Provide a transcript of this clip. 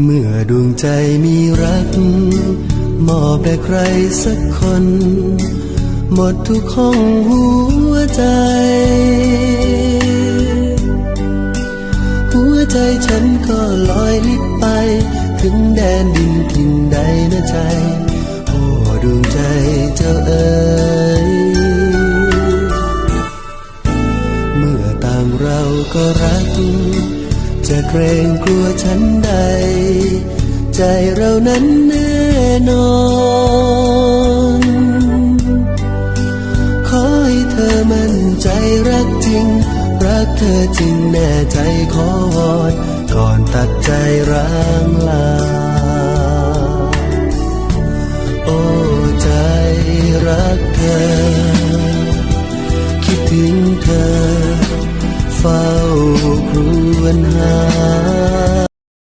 เมื่อดวงใจมีรัก มอบแด่ใครสักคน หมดทุกห้องหัวใจ หัวใจฉันก็ลอยลิบไป ถึงแดนดินถิ่นใดนะใจ โอ้ดวงใจเจ้าเอ๋ยเมื่อต่างเราก็รัก จะเกรงกลัวฉันใด ใจเรานั้นแน่นอน ขอให้เธอมั่นใจรักจริง รักเธอจริงแน่ใจขอวอนก่อนตัดใจร้างลา โอ้ใจรักเธอ ครวญหา